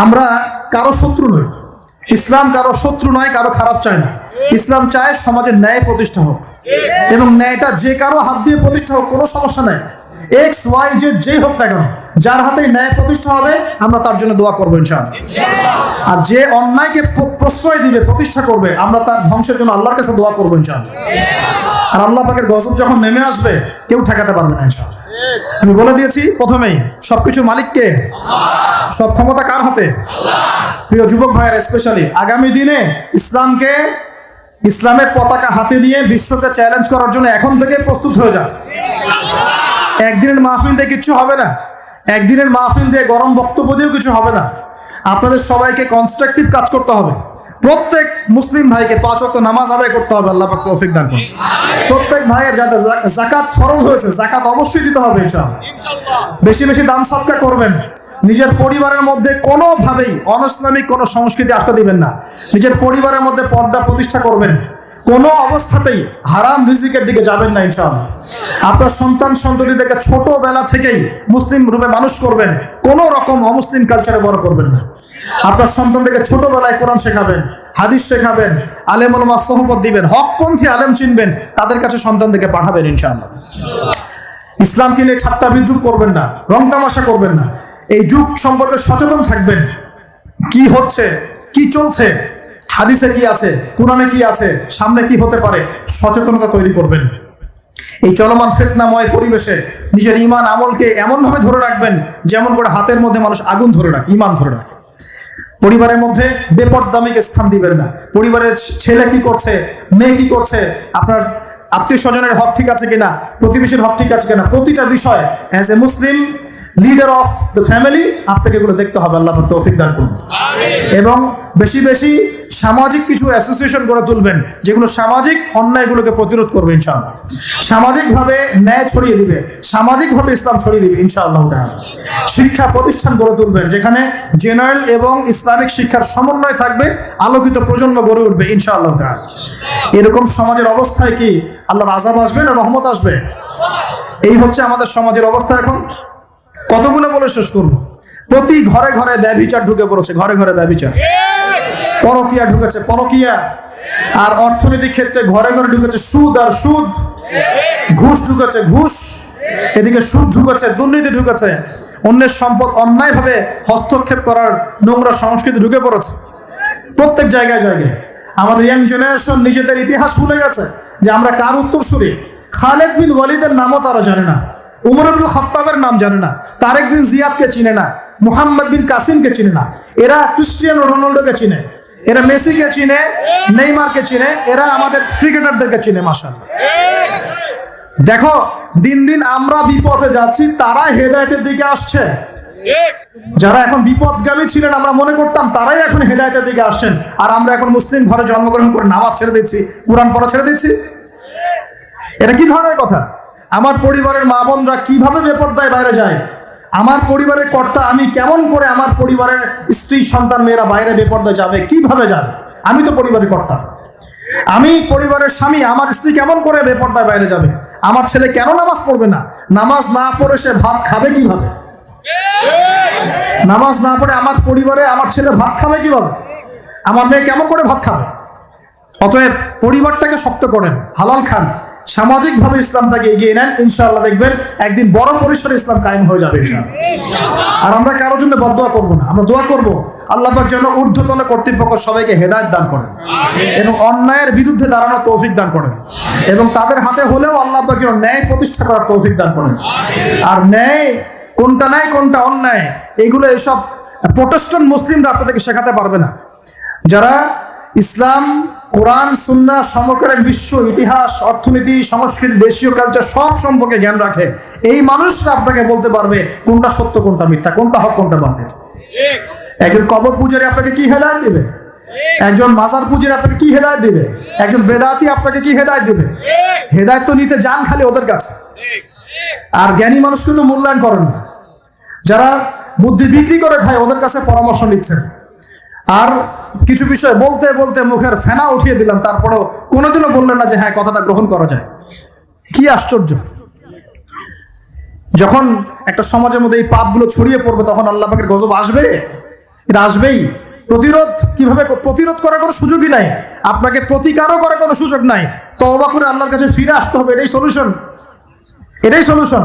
আমরা কারও শত্রু নই। ইসলাম কারও শত্রু নয়, কারও খারাপ চায় না। ইসলাম চায় সমাজের ন্যায় প্রতিষ্ঠা হোক। এবং ন্যায়টা যে কারও হাত দিয়ে প্রতিষ্ঠা হোক, কোনো সমস্যা নাই। এক্স ওয়াই জেড যেই হোক না কেন, যার হাতে ন্যায় প্রতিষ্ঠা হবে, আমরা তার জন্য দোয়া করব ইনশাআল্লাহ। আর যে অন্যায়কে প্রশ্রয় দিবে, প্রতিষ্ঠা করবে, আমরা তার ধ্বংসের জন্য আল্লাহর কাছে দোয়া করব ইনশাআল্লাহ। আর আল্লাহ পাকের গজব যখন নেমে আসবে, কেউ ঠেকাতে পারবে না ইনশাআল্লাহ। আমি বলে দিয়েছি প্রথমেই, সবকিছুর মালিককে সব ক্ষমতা কার হাতে? প্রিয় যুবক ভাইয়ের স্পেশালি আগামী দিনে ইসলামকে, ইসলামের পতাকা হাতে নিয়ে বিশ্বকে চ্যালেঞ্জ করার জন্য এখন থেকে প্রস্তুত হয়ে যান। একদিনের মাহফিল দিয়ে কিচ্ছু হবে না। একদিনের মাহফিল দিয়ে গরম বক্তব্য দিয়েও কিছু হবে না। আপনাদের সবাইকে কনস্ট্রাকটিভ কাজ করতে হবে। প্রত্যেক মুসলিম ভাইকে পাঁচ অক্ত নামাজ আদায় করতে হবে আল্লাহ পাক তৌফিক দান করুন। প্রত্যেক ভাইয়ের যাদের জাকাত ফরজ হয়েছে জাকাত অবশ্যই দিতে হবে ইনশাআল্লাহ। বেশি বেশি দান সাদকা করবেন। নিজের পরিবারের মধ্যে কোনোভাবেই অনইসলামিক কোনো সংস্কৃতি আসতে দিবেন না। নিজের পরিবারের মধ্যে পর্দা প্রতিষ্ঠা করবেন। কোনো অবস্থাতেই হারাম রিজিকের দিকে যাবেন না, ইনশাআল্লাহ। আপনার সন্তান, সন্ততিদেরকে ছোটবেলা থেকেই মুসলিম রূপে মানুষ করবেন, কোনো রকম অমুসলিম কালচারে বড় করবেন না। আপনার সন্তানদেরকে ছোটবেলায় কোরআন শেখাবেন, হাদিস শেখাবেন আলেম ওলমা সহপত দিবেন হকপন্থী আলেম চিনবেন, তাদের কাছে সন্তানদেরকে পাঠাবেন, ইনশাআল্লাহ। ইসলামকে নিয়ে ঠাট্টা বিদ্রুপ করবেন না, রং তামাশা করবেন না। এই যুগ সম্পর্কে সচেতন থাকবেন। কি হচ্ছে, কি চলছে হাদিসে কি আছে? কোরআনে কি আছে? সামনে কি হতে পারে? সচেতনতা তৈরি করবেন। এই চলমান ফেতনাময় পরিবেশে নিজের ইমান আমলকে এমনভাবে ধরে রাখবেন, যেমন করে হাতের মধ্যে মানুষ আগুন ধরে রাখে ইমান ধরে রাখে। পরিবারের মধ্যে বেপরদামিকে স্থান দিবেন না। পরিবারের ছেলে কি করছে? মেয়ে কি করছে? আপনার আত্মীয় স্বজনের হক ঠিক আছে কিনা? প্রতিবেশীর হক ঠিক আছে কিনা? প্রতিটা বিষয় as a Muslim leader of the family আপনাকে এগুলো দেখতে হবে আল্লাহ তৌফিক দান করুন। এবং বেশি বেশি সামাজিক কিছু অ্যাসোসিয়েশন গড়ে তুলবেন যেগুলো সামাজিক অন্যায়গুলোকে প্রতিরোধ করবে ইনশাআল্লাহ। সামাজিকভাবে ন্যায় ছড়িয়ে দিবে সামাজিকভাবে ইসলাম ছড়িয়ে দিবে ইনশাআল্লাহ তাআলা। শিক্ষা প্রতিষ্ঠান গড়ে তুলবেন যেখানে জেনারেল এবং ইসলামিক শিক্ষার সমন্বয় থাকবে আলোকিত প্রজন্ম গড়ে উঠবে ইনশাআল্লাহ তাআলা। এরকম সমাজের অবস্থায় কি আল্লাহর আজাব আসবে না রহমত আসবে? এই হচ্ছে আমাদের সমাজের অবস্থা এখন। কতগুলো বলে শেষ করব? প্রতি ঘরে ঘরে ব্যভিচার ঢুকে পড়েছে, ঘরে ঘরে ব্যভিচার। পরকিয়া ঢুকেছে, পরকিয়া। আর অর্থনৈতিক ক্ষেত্রে ঘরে ঘরে ঢুকেছে সুদ আর সুদ। ঘুষ ঢুকেছে ঘুষ। এদিকে সুদ ঢুকেছে, দুর্নীতি ঢুকেছে। অন্যের সম্পদ অন্যায়ভাবে হস্তক্ষেপ করার নোংরা সংস্কৃতি ঢুকে পড়েছে। প্রত্যেক জায়গায় জায়গায়। আমাদের ইয়াং জেনারেশন নিজেদের ইতিহাস ভুলে গেছে যে আমরা কার উত্তরসূরি? খালেদ বিন ওয়ালিদের নামও তারা জানে না। উমর আব্দুল খত্তাবের নাম জানে না, তারেক বিন জিয়াদকে চিনে না, মুহাম্মদ বিন কাসিমকে চিনে না, এরা ক্রিস্টিয়ানো রোনাল্ডোকে চিনে, এরা মেসিকে চিনে, নেইমারকে চিনে, এরা আমাদের ক্রিকেটারদেরকে চিনে মাসাল দেখো, দিন দিন আমরা বিপথে যাচ্ছি তারা হেদায়তের দিকে আসছে। যারা এখন বিপদগামী ছিলেন, আমরা মনে করতাম তারাই এখন হেদায়তের দিকে আসছেন, আর আমরা এখন মুসলিম ঘরে জন্মগ্রহণ করে নামাজ ছেড়ে দিচ্ছি, কোরআন পড়া ছেড়ে দিচ্ছি। এটা কি ধরনের কথা? আমার পরিবারের মা বোনরা কীভাবে বেপর্দায় বাইরে যায়? আমার পরিবারের কর্তা, আমি কেমন করে আমার পরিবারের স্ত্রী, সন্তান, মেয়েরা বাইরে বেপর্দায় যাবে? কীভাবে যাবে? আমি তো পরিবারের কর্তা। আমি পরিবারের স্বামী, আমার স্ত্রী কেমন করে বেপর্দায় বাইরে যাবে? আমার ছেলে কেন নামাজ পড়বে না? নামাজ না পড়ে সে ভাত খাবে কীভাবে? নামাজ না পড়ে আমার পরিবারে আমার ছেলে ভাত খাবে কীভাবে? আমার মেয়ে কেমন করে ভাত খাবে? অতএব পরিবারটাকে শক্ত করেন, হালাল খান। সামাজিকভাবে ইসলামটাকে এগিয়ে নেন ইনশাআল্লাহ দেখবেন একদিন বড় পরিসরে ইসলাম কায়েম হয়ে যাবে আর আমরা কারোর জন্য বদোয়া করব না আমরা দোয়া করব আল্লাহ পাক যেন ঊর্ধ্বতন কর্তৃপক্ষ সবাইকে হেদায়েত দান করেন এবং অন্যায়ের বিরুদ্ধে দাঁড়ানোর তৌফিক দান করেন এবং তাদের হাতে হলেও আল্লাহ পাক যেন ন্যায় প্রতিষ্ঠা করার তৌফিক দান করেন। আর ন্যায় কোনটা ন্যায় কোনটা অন্যায় এগুলো এসব প্রোটেস্ট্যান্ট মুসলিমরা আপনাদেরকে শেখাতে পারবে না। যারা ইসলাম কোরআন সুন্না সমকালীন বিশ্ব ইতিহাস, অর্থনীতি, সংস্কৃতি, দেশীয় কালচার সব সম্পর্কে জ্ঞান রাখে। এই মানুষরা আপনাকে বলতে পারবে কোনটা সত্য, কোনটা মিথ্যা, কোনটা হক, কোনটা বাতিল। একজন কবর পূজারী আপনাকে কি হেদায়ত দিবে? একজন মাজার পূজারী আপনাকে কি হেদায়ত দেবে? একজন বেদাতি আপনাকে কি হেদায়ত দেবে? হেদায়ত তো নিতে যান খালি ওদের কাছে। আর জ্ঞানী মানুষ কিন্তু মূল্যায়ন করেন না। যারা বুদ্ধি বিক্রি করে খায়, ওদের কাছে পরামর্শ নিচ্ছেন। আর কিছু বিষয় বলতে বলতে মুখের ফেনা উঠিয়ে দিলাম, তারপরেও কোনোদিনও বললেন না যে হ্যাঁ কথাটা গ্রহণ করা যায়। কি আশ্চর্য। যখন একটা সমাজের মধ্যে এই পাপগুলো ছড়িয়ে পড়বে, তখন আল্লাহ পাকের গজব আসবে? এটা আসবেই। প্রতিরোধ কীভাবে প্রতিরোধ করার কোনো সুযোগই নাই। আপনাকে প্রতিকারও করার কোনো সুযোগ নাই। তওবা করে আল্লাহর কাছে ফিরে আসতে হবে, এটাই সলিউশন এটাই সলিউশন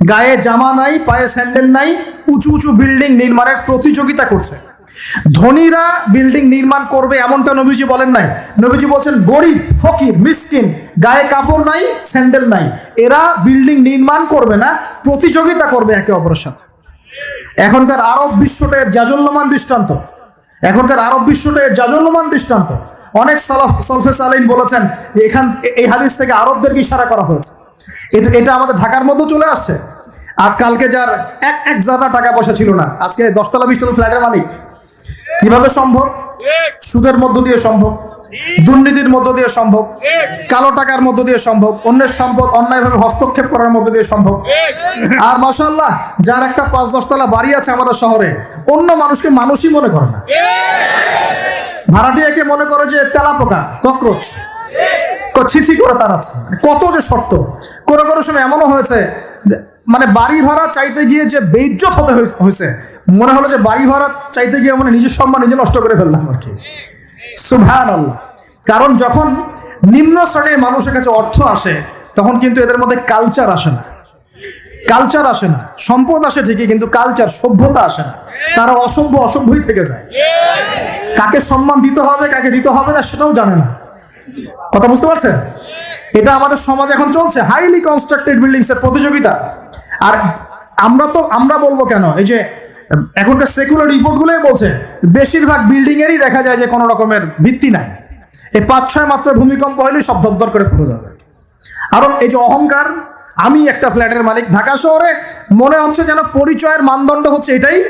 গায়ে জামা নাই, পায়ে স্যান্ডেল নাই, উঁচু উঁচু বিল্ডিং নির্মাণের প্রতিযোগিতা করছে। ধনীরা বিল্ডিং নির্মাণ করবে এমনটা নবীজি বলেন নাই। নবীজি বলছেন, গরিব, ফকির, মিসকিন, গায়ে কাপড় নাই, স্যান্ডেল নাই। এরা বিল্ডিং নির্মাণ করবে না, প্রতিযোগিতা করবে একে অপরের সাথে। এখনকার আরব বিশ্বটা এর জাজল্যমান দৃষ্টান্ত। এখনকার আরব বিশ্বটা এর জাজল্যমান দৃষ্টান্ত। অনেক সালাফ সলফে সালাইন বলেছেন যে এখান এই হাদিস থেকে আরবদেরকে ইশারা করা হয়েছে। এটা এটা আমাদের ঢাকার মধ্যে চলে আসছে। আজকালকে যার এক এক জায়গা টাকা পয়সা ছিল না, আজকে দশতলা বিশতলা ফ্ল্যাটের মালিক। কীভাবে সম্ভব? সুদের মধ্য দিয়ে সম্ভব, দুর্নীতির মধ্য দিয়ে সম্ভব, কালো টাকার মধ্য দিয়ে সম্ভব, অন্যের সম্পদ অন্যায়ভাবে হস্তক্ষেপ করার মধ্য দিয়ে সম্ভব। আর মাসাল্লাহ যার একটা পাঁচ দশতলা বাড়ি আছে আমাদের শহরে, অন্য মানুষকে মানুষই মনে করে না। ভাড়াটিয়াকে মনে করে যে তেলা পোকা ককরোচ। ছিছি করে তার আছে। কত যে শর্ত কোনো কোনো সময় এমনও হয়েছে মানে বাড়ি ভাড়া চাইতে গিয়ে যে বেইজ্জত হতে হয়েছে- মনে হলো যে বাড়ি ভাড়া চাইতে গিয়ে মানে নিজের সম্মান নিজে নষ্ট করে ফেললাম আর কি। কারণ যখন নিম্ন শ্রেণির মানুষের কাছে অর্থ আসে, তখন কিন্তু এদের মধ্যে কালচার আসে না। কালচার আসে না। সম্পদ আসে ঠিকই, কিন্তু কালচার সভ্যতা আসে না। তারা অসভ্য অসভ্যই থেকে যায়। কাকে সম্মান দিতে হবে, কাকে দিতে হবে না, সেটাও জানে না। কথা বুঝতে পারছেন? এটা আমাদের সমাজ এখন চলছে। হাইলি কনস্ট্রাক্টেড বিল্ডিংস এর প্রতিযোগিতা। আর আমরা তো, আমরা বলব কেন? এই যে, এখনকার সেকুলার রিপোর্টগুলোই বলছে, বেশিরভাগ বিল্ডিং এরই দেখা যায় যে কোনো রকমের ভিত্তি নাই। এই পাঁচ, ছয় মাত্রা ভূমিকম্প হলেই সব দরদর করে পড়ে যাবে। আরও এই যে অহংকার, আমি একটা ফ্ল্যাটের মালিক ঢাকা শহরে, মনে হচ্ছে যেন পরিচয়ের মানদণ্ড হচ্ছে এটাই।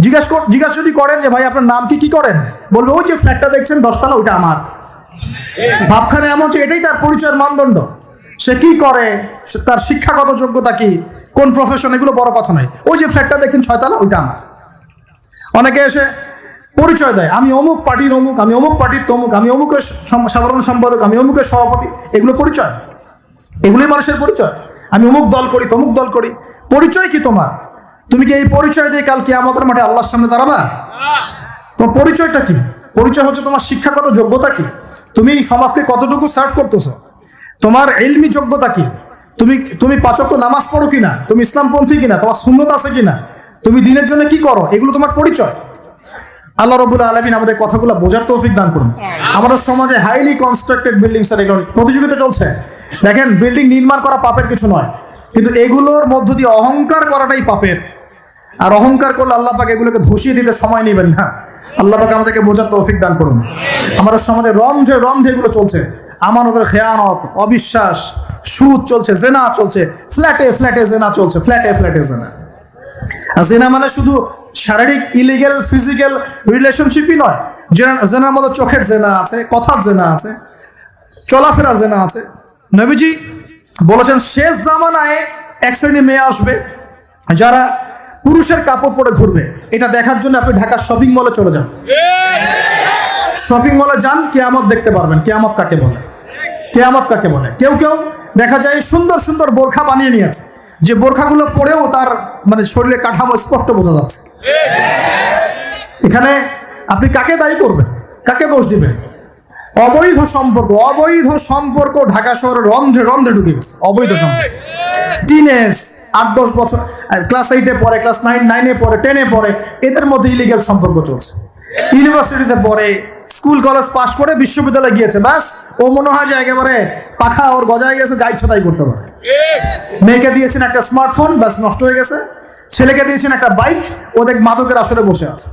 জিজ্ঞাসা জিজ্ঞাসা যদি করেন যে ভাই, আপনার নাম কি কি করেন? বলবে, ওই যে ফ্ল্যাটটা দেখছেন, দশতলা, ওইটা আমার। ভাবখানে এমন যে এটাই তার পরিচয়ের মানদণ্ড। সে কি করে? তার শিক্ষাগত যোগ্যতা কি? কোন প্রফেশন এগুলো বড় কথা নয়। ওই যে ফ্ল্যাটটা দেখছেন, ছয়তলা, ওইটা আমার। অনেকে এসে পরিচয় দেয়, আমি অমুক পার্টির অমুক, আমি অমুক পার্টির তমুক, আমি অমুকের সাধারণ সম্পাদক, আমি অমুকের সভাপতি। এগুলো পরিচয়। এগুলোই মানুষের পরিচয়। আমি অমুক দল করি, তমুক দল করি। পরিচয় কি তোমার? তুমি কি এই পরিচয় দিয়ে কালকে আমাদের মাঠে আল্লাহর সামনে দাঁড়াবা? তোমার পরিচয়টা কি? পরিচয় হচ্ছে তোমার শিক্ষাগত যোগ্যতা কি? তুমি সমাজকে কতটুকু সার্ভ করতেছো? তোমার এলমি যোগ্যতা কি? তুমি তুমি পাচক নামাজ পড়ো কিনা? তুমি ইসলামপন্থী কিনা? তোমার শূন্যতা আছে কিনা? তুমি দিনের জন্য কি করো? এগুলো তোমার পরিচয়। আল্লাহ রবুল আলমিন আমাদের কথাগুলো বোঝার তৌফিক দান করুন। আমাদের সমাজে হাইলি কনস্ট্রাক্টেড বিল্ডিং স্যার এগুলো প্রতিযোগিতা চলছে। দেখেন বিল্ডিং নির্মাণ করা পাপের কিছু নয়। কিন্তু এগুলোর মধ্য দিয়ে অহংকার করাটাই পাপের। আর অহংকার করলে আল্লাহ পাক এগুলোকে ধসিয়ে দিলে সময় নেবেন না। আল্লাহ পাক আমাদেরকে বোঝার তৌফিক দান করুন। আমাদের সমাজে রন্ধে রন্ধে এগুলো চলছে। আমানতের খেয়ানত, অবিশ্বাস, সুদ চলছে, জেনা চলছে। ফ্ল্যাটে ফ্ল্যাটে জেনা চলছে, ফ্ল্যাটে ফ্ল্যাটে জেনা। জেনা মানে শুধু শারীরিক ইলিগেল ফিজিক্যাল রিলেশনশিপই নয়। জেনা- জেনার মধ্যে চোখের জেনা আছে, কথার জেনা আছে, চলাফেরার জেনা আছে। নবীজি বলেছেন, শেষ জামানায় এক শ্রেণি মেয়ে আসবে, যারা পুরুষের কাপড় পরে ঘুরবে। এটা দেখার জন্য আপনি ঢাকার শপিং মলে চলে যান। শপিং মলে যান, কেয়ামত দেখতে পারবেন। কেয়ামত কাকে বলে? কেয়ামত কাকে বলে? কেউ কেউ দেখা যায় সুন্দর সুন্দর বোরখা বানিয়ে নিয়েছে। যে বোরখাগুলো পরেও তার মানে শরীরে কাঠামো স্পষ্ট বোঝা যাচ্ছে। এখানে আপনি কাকে দায়ী করবেন? কাকে দোষ দিবেন? অবৈধ সম্পর্ক অবৈধ সম্পর্ক ঢাকা শহরের রন্ধ্রে রন্ধ্রে ঢুকে গেছে। অবৈধ সম্পর্ক। টিনেজ আট, দশ বছর ক্লাস এইটে পড়ে ক্লাস নাইন নাইনে পড়ে টেনে পড়ে, এদের মধ্যে ইলিগাল সম্পর্ক চলছে। ইউনিভার্সিটিতে পড়ে স্কুল কলেজ পাশ করে বিশ্ববিদ্যালয়ে গিয়েছে, ব্যাস, ও মনে হয় যে একেবারে পাখা ওর গজায় গেছে, যা ইচ্ছা তাই করতে পারে। মেয়েকে দিয়েছেন একটা স্মার্টফোন ব্যাস, নষ্ট হয়ে গেছে। ছেলেকে দিয়েছেন একটা বাইক ও দেখ মাদকের আসরে বসে আছে।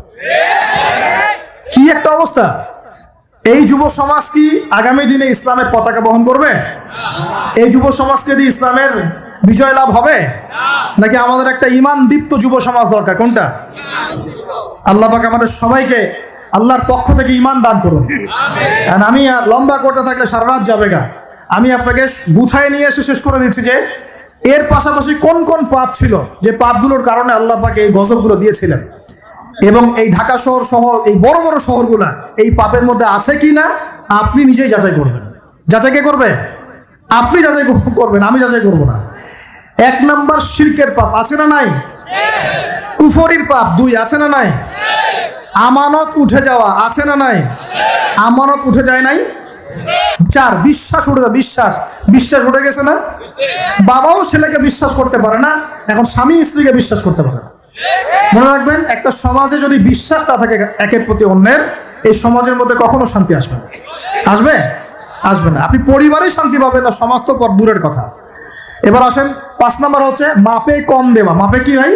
কি একটা অবস্থা? এই যুব সমাজ কি আগামী দিনে ইসলামের পতাকা বহন করবে? এই যুব সমাজকে দিয়ে ইসলামের বিজয় লাভ হবে? নাকি আমাদের একটা ইমান দীপ্ত যুব সমাজ দরকার? কোনটা? আল্লাহ পাক আমাদের সবাইকে আল্লাহর পক্ষ থেকে ইমান দান করুন। আর আমি লম্বা করতে থাকলে সারা রাত যাবে গা। আমি আপনাকে গুছায় নিয়ে এসে শেষ করে দিচ্ছি যে, এর পাশাপাশি কোন কোন পাপ ছিল যে পাপগুলোর কারণে আল্লাহ পাকে এই গজবগুলো দিয়েছিলেন? এবং এই ঢাকা শহর সহ এই বড় বড় শহরগুলা এই পাপের মধ্যে আছে কি না আপনি নিজেই যাচাই করবেন। যাচাই কে করবে? আপনি যাচাই কর- করবেন, আমি যাচাই করব না। এক নাম্বার শিরকের পাপ, আছে না নাই? কুফরির পাপ, দুই, আছে না নাই? আমানত উঠে যাওয়া, আছে না নাই? আমানত উঠে যায় নাই? চার, বিশ্বাস উঠে বিশ্বাস। বিশ্বাস উঠে গেছে না? বাবাও ছেলেকে বিশ্বাস করতে পারে না, এখন স্বামী স্ত্রীকে বিশ্বাস করতে পারে না। মনে রাখবেন, একটা সমাজে যদি বিশ্বাস না থাকে একের প্রতি অন্যের, এই সমাজের মধ্যে কখনো শান্তি আসবে না। আসবে? আসবে না। আপনি পরিবারে শান্তি পাবেন না, সমাজ তো দূরের কথা। এবার আসেন, পাঁচ নাম্বার হচ্ছে, মাপে কম দেওয়া। মাপে কি ভাই?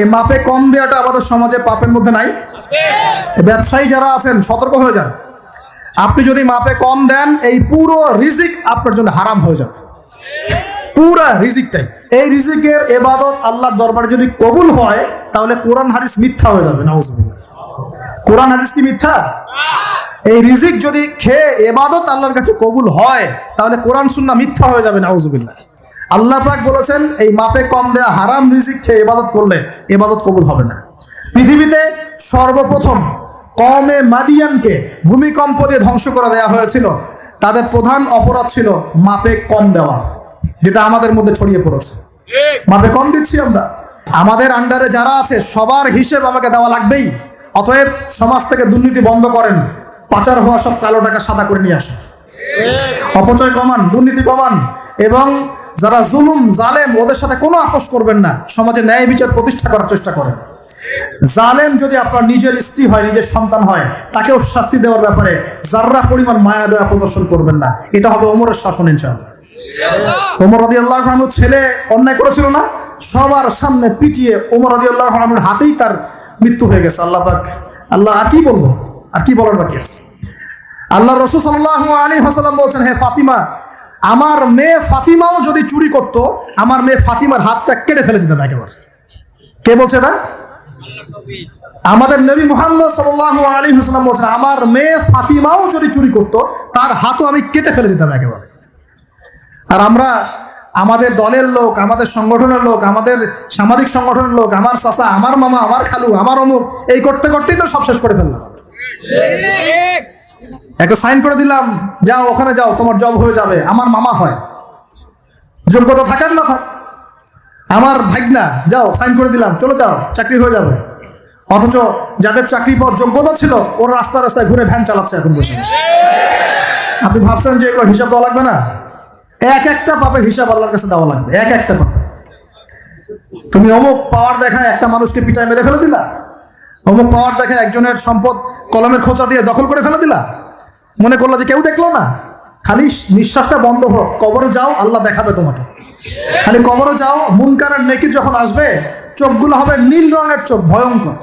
এই মাপে কম দেওয়াটা আমাদের সমাজে পাপের মধ্যে নাই। ব্যবসায়ী যারা আছেন, সতর্ক হয়ে যান। আপনি যদি মাপে কম দেন, এই পুরো রিজিক আপনার জন্য হারাম হয়ে যাবে। পুরা রিজিকটাই। এই রিজিকের এবাদত আল্লাহর দরবারে যদি কবুল হয়, তাহলে কোরআন হাদিস মিথ্যা হয়ে যাবে, নাউজুবিল্লাহ। কোরআন হাদিস কি মিথ্যা? এই রিজিক যদি খেয়ে এবাদত আল্লাহর কাছে কবুল হয়, তাহলে কোরআন, সুন্নাহ মিথ্যা হয়ে যাবে, নাউজুবিল্লাহ। আল্লাহ পাক বলেছেন, এই মাপে কম দেয়া হারাম রিজিক খেয়ে ইবাদত করলে এবাদত কবুল হবে না। পৃথিবীতে সর্বপ্রথম কমে মাদিয়ানকে ভূমিকম্প দিয়ে ধ্বংস করে দেওয়া হয়েছিল। তাদের প্রধান অপরাধ ছিল মাপে কম দেওয়া, যেটা আমাদের মধ্যে ছড়িয়ে পড়েছে। মাপে কম দিচ্ছি আমরা। আমাদের আন্ডারে যারা আছে, সবার হিসেব আমাকে দেওয়া লাগবেই। অতএব সমাজ থেকে দুর্নীতি বন্ধ করেন। পাচার হওয়া সব কালো টাকা সাদা করে নিয়ে আসেন অপচয় কমান, দুর্নীতি কমান এবং যারা জুলুম, জালেম, ওদের সাথে কোনো আপোষ করবেন না। সমাজে ন্যায় বিচার প্রতিষ্ঠা করার চেষ্টা করেন। জালেম যদি আপনার নিজের স্ত্রী হয়, নিজের সন্তান হয়, তাকেও শাস্তি দেওয়ার ব্যাপারে যার্রা পরিমাণ মায়া দেওয়া প্রদর্শন করবেন না। এটা হবে ওমরের শাসন, ইনশাআল্লাহ। ওমর রাদি আল্লাহ ছেলে অন্যায় করেছিল না? সবার সামনে পিটিয়ে ওমর রাদি আল্লাহ হাতেই তার মৃত্যু হয়ে গেছে। আল্লাহ পাক আল্লাহ আর কি বলব? আর কি বলার বাকি আছে? আল্লাহ রসুল সাল্লাহ আলী হাসালাম বলছেন, হে ফাতিমা, আমার মেয়ে ফাতিমাও যদি চুরি করত, আমার মেয়ে ফাতিমার হাতটা কেটে ফেলে দিতাম একেবারে। কে বলছে এটা? আমাদের নবী মোহাম্মদ সাল্লাহ আলী হাসালাম বলছেন, আমার মেয়ে ফাতিমাও যদি চুরি করত, তার হাতও আমি কেটে ফেলে দিতাম একেবারে। আর আমরা, আমাদের দলের লোক, আমাদের সংগঠনের লোক, আমাদের সামাজিক সংগঠনের লোক, আমার চাচা, আমার মামা, আমার খালু, আমার অমুক, এই করতে করতেই তো সব শেষ করে ফেললাম। একটা সাইন করে দিলাম, যাও, ওখানে যাও, তোমার জব হয়ে যাবে, আমার মামা হয়। যোগ্যতা থাকেন না থাক আমার ভাগনা, যাও সাইন করে দিলাম, চলে যাও, চাকরি হয়ে যাবে। অথচ যাদের চাকরি পর যোগ্যতা ছিল, ওর রাস্তা রাস্তায় ঘুরে ভ্যান চালাচ্ছে এখন বসে। আপনি ভাবছেন যে এগুলো হিসাব দেওয়া লাগবে না? এক একটা পাপের হিসাব আল্লাহর কাছে দেওয়া লাগবে, এক একটা পাপ তুমি অমুক পাওয়ার দেখায় একটা মানুষকে পিটায় মেরে ফেলে দিলা? অমুক পাওয়ার দেখে একজনের সম্পদ কলমের খোঁচা দিয়ে দখল করে ফেলে দিলা? মনে করল যে কেউ দেখল না? খালি নিঃশ্বাসটা বন্ধ হোক, কবরে যাও, আল্লাহ দেখাবে তোমাকে। খালি কবরে যাও, মুনকার নেকির যখন আসবে, চোখগুলো হবে নীল রঙের চোখ, ভয়ঙ্কর।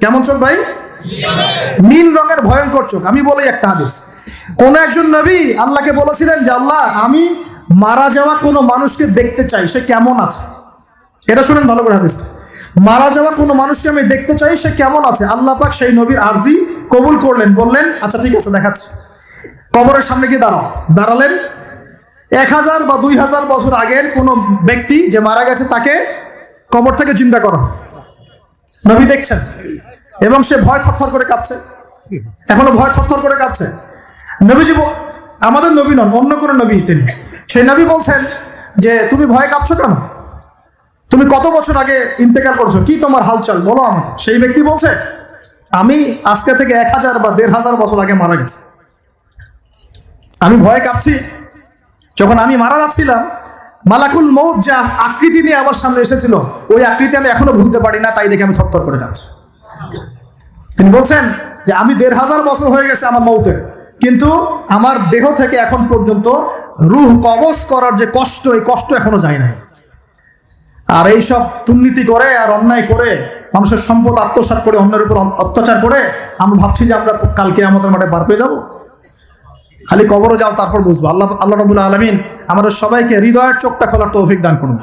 কেমন চোখ ভাই? নীল রঙের ভয়ঙ্কর চোখ। আমি বলি একটা হাদিস। কোন একজন নবী আল্লাহকে বলেছিলেন যে, আল্লাহ, আমি মারা যাওয়া কোনো মানুষকে দেখতে চাই, সে কেমন আছে? এটা শুনেন ভালো করে হাদিসটা। মারা যাওয়া কোনো মানুষকে আমি দেখতে চাই, সে কেমন আছে? আল্লাহ পাক সেই নবীর আরজি কবুল করলেন, বললেন আচ্ছা ঠিক আছে, দেখাচ্ছি। কবরের সামনে গিয়ে দাঁড়াও। দাঁড়ালেন। এক হাজার বা দুই হাজার বছর আগের কোনো ব্যক্তি যে মারা গেছে, তাকে কবর থেকে চিন্তা করো নবী দেখছেন। এবং সে ভয় থরথর করে কাঁপছে। এখনও ভয় থরথর করে কাঁপছে। নবীজি আমাদের নবী নন, অন্য কোনো নবী তিনি। সেই নবী বলছেন যে, তুমি ভয় কাঁপছো কেন? তুমি কত বছর আগে ইন্তেকাল করছ? কি তোমার হালচাল? বলো আমাকে। সেই ব্যক্তি বলছে, আমি আজকে থেকে এক হাজার বা দেড় হাজার বছর আগে মারা গেছি। আমি ভয় কাঁপছি। যখন আমি মারা যাচ্ছিলাম, মালাকুল মৌত যে আকৃতি নিয়ে আমার সামনে এসেছিল, ওই আকৃতি আমি এখনও ভুলতে পারি না, তাই দেখে আমি থরথর করে যাচ্ছি তিনি বলছেন যে, আমি দেড় হাজার বছর হয়ে গেছে আমার মৌতে কিন্তু আমার দেহ থেকে এখন পর্যন্ত রুহ কবজ করার যে কষ্ট, এই কষ্ট এখনও যায় নাই। আর এইসব দুর্নীতি করে আর অন্যায় করে, মানুষের সম্পদ আত্মসাত করে, অন্যের উপর অত্যাচার করে, আমরা ভাবছি যে আমরা কালকে আমাদের মাঠে বার পেয়ে যাব। খালি কবরও যাও, তারপর বুঝব। আল্লাহ আল্লাহ রবুল্লা আলমিন আমাদের সবাইকে হৃদয়ের চোখটা খোলার তৌফিক দান করুন।